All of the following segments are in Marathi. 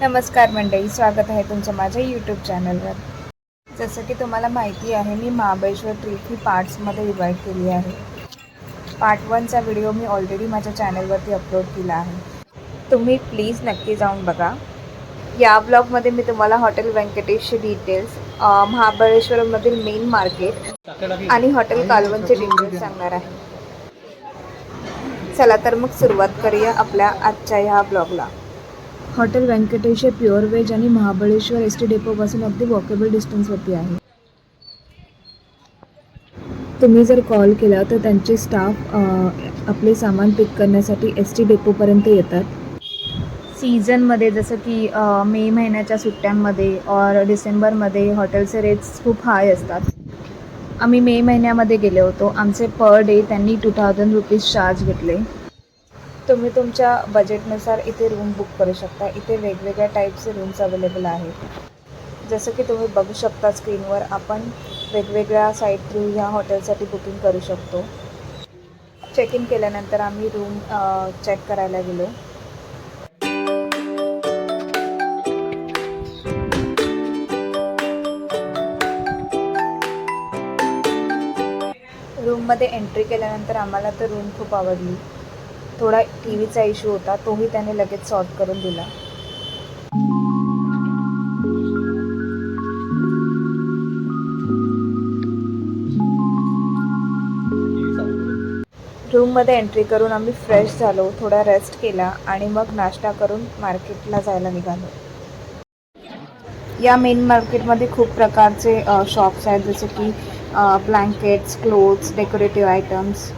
नमस्कार मंडळी स्वागत आहे तुमचं माझ्या यूट्यूब चॅनलवर जसं की तुम्हाला माहिती आहे मी महाबळेश्वर ट्रिप ही पार्ट्समध्ये डिवाईड केली आहे. पार्ट वनचा व्हिडिओ मी ऑलरेडी माझ्या चॅनलवरती अपलोड केला आहे. तुम्ही प्लीज नक्की जाऊन बघा. या ब्लॉगमध्ये मी तुम्हाला हॉटेल व्यंकटेशचे डिटेल्स महाबळेश्वरमधील मेन मार्केट आणि हॉटेल कालवनचे डिटेल्स सांगणार आहे. चला तर मग सुरुवात करूया आपल्या आजच्या ह्या ब्लॉगला हॉटेल व्यंकटेश हे प्युअर व्हेज आणि महाबळेश्वर एस टी डेपोपासून अगदी वॉकेबल डिस्टन्सवरती आहे. तुम्ही जर कॉल केला तर त्यांचे स्टाफ आपले सामान पिक करण्यासाठी एस टी डेपोपर्यंत येतात. सीझनमध्ये जसं की मे महिन्याच्या सुट्ट्यांमध्ये और डिसेंबरमध्ये हॉटेलचे रेट्स खूप हाय असतात. आम्ही मे महिन्यामध्ये गेले होतो. आमचे पर डे त्यांनी टू थाउजंड रुपीज चार्ज घेतले. तुम्ही तुमच्या बजेटनुसार इथे रूम बुक करू शकता. इथे वेगवेगळ्या टाईपचे रूम्स अवेलेबल आहेत. जसं की तुम्ही बघू शकता स्क्रीनवर आपण वेगवेगळ्या साईट थ्रू ह्या हॉटेलसाठी बुकिंग करू शकतो. चेक इन केल्यानंतर आम्ही रूम चेक करायला गेलो. रूममध्ये एंट्री केल्यानंतर आम्हाला तर रूम खूप आवडली. थोडा टी व्हीचा इश्यू होता तोही त्याने लगेच सॉल्व करून दिला. रूममध्ये एंट्री करून आम्ही फ्रेश झालो थोडा रेस्ट केला आणि मग नाश्ता करून मार्केटला जायला निघालो. या मेन मार्केटमध्ये खूप प्रकारचे शॉप्स आहेत जसे की ब्लँकेट्स क्लोथ्स डेकोरेटिव्ह आयटम्स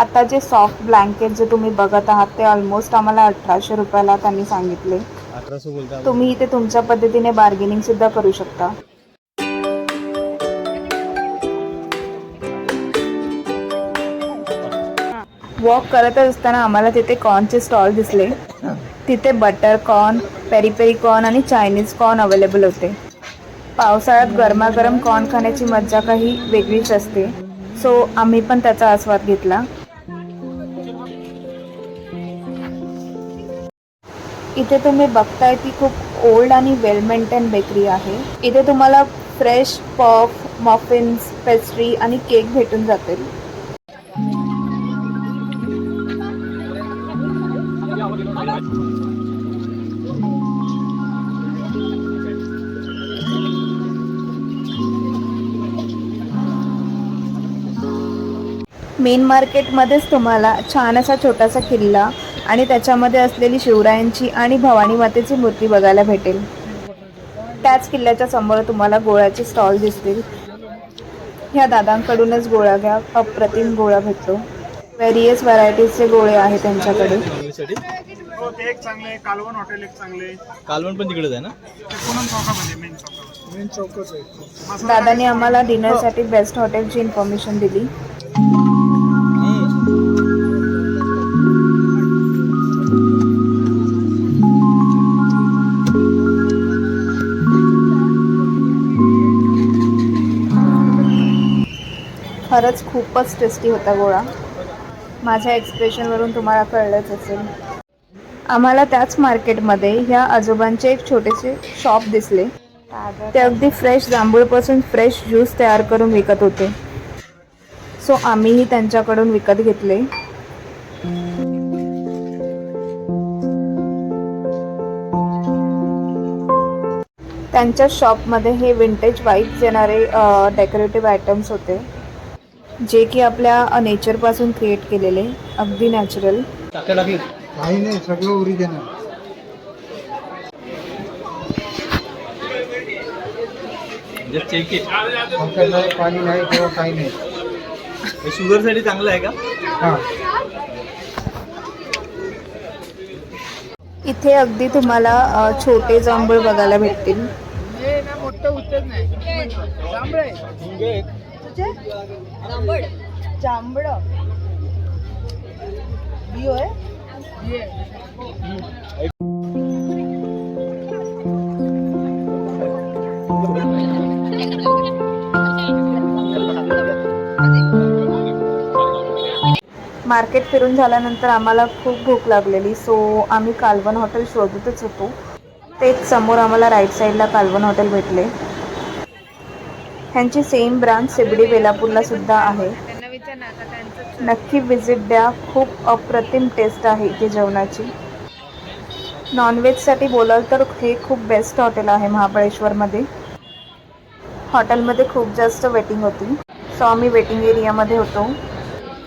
आता जे सॉफ्ट ब्लँकेट जे तुम्ही बघत आहात ते ऑलमोस्ट आम्हाला अठराशे रुपयाला त्यांनी सांगितले. तुम्ही इथे तुमच्या पद्धतीने बार्गेनिंग सुद्धा करू शकता. वॉक करतच असताना आम्हाला तिथे कॉर्नचे स्टॉल दिसले. तिथे butter corn peri peri corn आणि चायनीज कॉर्न अवेलेबल होते. पावसाळ्यात गरमागरम कॉर्न खाण्याची मज्जा काही वेगळीच असते. सो आम्ही पण त्याचा आस्वाद घेतला. इथे तुम्ही बघताय ती खूप ओल्ड आणि वेल मेंटेन बेकरी आहे. इथे तुम्हाला फ्रेश पफ मफिन्स पेस्ट्री आणि केक भेटून जातील. मेन मार्केटमध्येच तुम्हाला छान असा छोटासा किल्ला आणि त्याच्यामध्ये असलेली शिवरायांची आणि भवानी मातेची मूर्ती बघायला भेटेल. त्याच किल्ल्याच्या समोर तुम्हाला गोळ्याचे स्टॉल दिसतील. ह्या दादांकडूनच गोळ्या घ्या. अप्रतिम गोळा भेटतो. व्हेरियस व्हरायटीजचे गोळे आहे त्यांच्याकडे. हो ते एक चांगलं आहे कालवण हॉटेल एक चांगले. आहे कालवण पण तिकडेच आहे ना? ते पूनम चौकामध्ये मेन चौकामध्ये मेन चौकच आहे. दादाने आम्हाला डिनरसाठी बेस्ट हॉटेलची इन्फॉर्मेशन दिली. खरंच खूपच टेस्टी होता गोळा. माझ्या एक्सप्रेशनवरून तुम्हाला कळलंच असेल. आम्हाला त्याच मार्केटमध्ये ह्या आजोबांचे एक छोटेसे शॉप दिसले. ते अगदी फ्रेश जांभूळपासून फ्रेश ज्यूस तयार करून विकत होते. सो आम्हीही त्यांच्याकडून विकत घेतले. त्यांच्या शॉपमध्ये हे विंटेज वाईब्स येणारे डेकोरेटिव्ह आयटम्स होते. जे की आपल्या नेचरपासून क्रिएट केलेले अगदी नॅचरल काही नाही सगळं ओरिजिनल नाही पाणी नाही किंवा काही नाही. शुगरसाठी चांगलं आहे का? हां. इथे अगदी तुम्हाला छोटे जांभूळ बघायला भेटतील. जांभळ. बियो आहे मार्केट फिरून झाल्यानंतर आम्हाला खूप भूक लागलेली सो आम्ही कालवण हॉटेल शोधतच होतो. तेच समोर आम्हाला राईट साईडला कालवण हॉटेल भेटले. ह्यांची सेम ब्रांच सिबडी बेलापूरला सुद्धा आहे. नक्की विजिट द्या. खूप अप्रतिम टेस्ट आहे इथे जेवणाची. नॉनव्हेजसाठी बोलाल तर हे खूप बेस्ट हॉटेल आहे महाबळेश्वरमध्ये. हॉटेलमध्ये खूप जास्त वेटिंग होती. सो आम्ही वेटिंग एरियामध्ये होतो.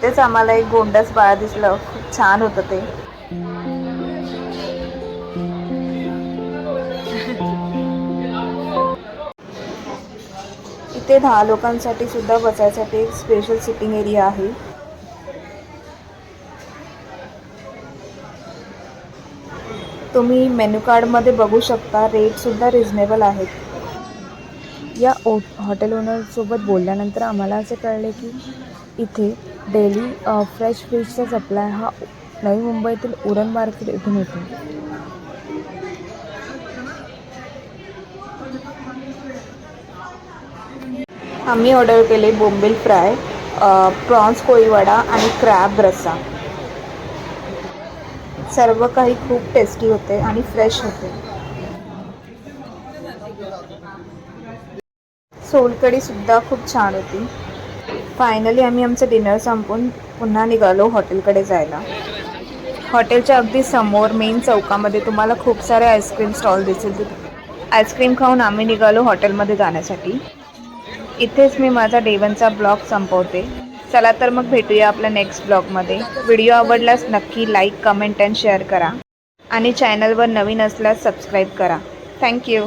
तेच आम्हाला एक गोंडस बाळा दिसलं. खूप छान होतं ते. ते दहा लोकांसाठी सुद्धा बसायसाठी एक स्पेशल सिटिंग एरिया आहे. तुम्ही मेन्यू कार्डमध्ये बघू शकता रेटसुद्धा रिजनेबल आहेत. या ओ हॉटेल ओनरसोबत बोलल्यानंतर आम्हाला असे कळले की इथे डेली फ्रेश फिशचा सप्लाय हा नवी मुंबईतील उरण मार्केट इथून होतो आम्ही ऑर्डर केले बोंबील फ्राय प्रॉन्स कोळीवडा आणि क्रॅब रस्सा. सर्व काही खूप टेस्टी होते आणि फ्रेश होते. सोलकडी सुद्धा खूप छान होती. फायनली आम्ही आमचं डिनर संपून पुन्हा निघालो हॉटेलकडे जायला. हॉटेलच्या अगदी समोर मेन चौकामध्ये तुम्हाला खूप सारे आईस्क्रीम स्टॉल दिसेल तिथे. आईस्क्रीम खाऊन आम्ही निघालो हॉटेलमध्ये जाण्यासाठी. इथेच मी माझा डेवनचा ब्लॉग संपवते. चला तर मग भेटूया आपल्या नेक्स्ट ब्लॉगमध्ये व्हिडिओ आवडल्यास नक्की लाईक कमेंट अँड शेअर करा. आणि चॅनलवर नवीन असल्यास सबस्क्राईब करा. थँक्यू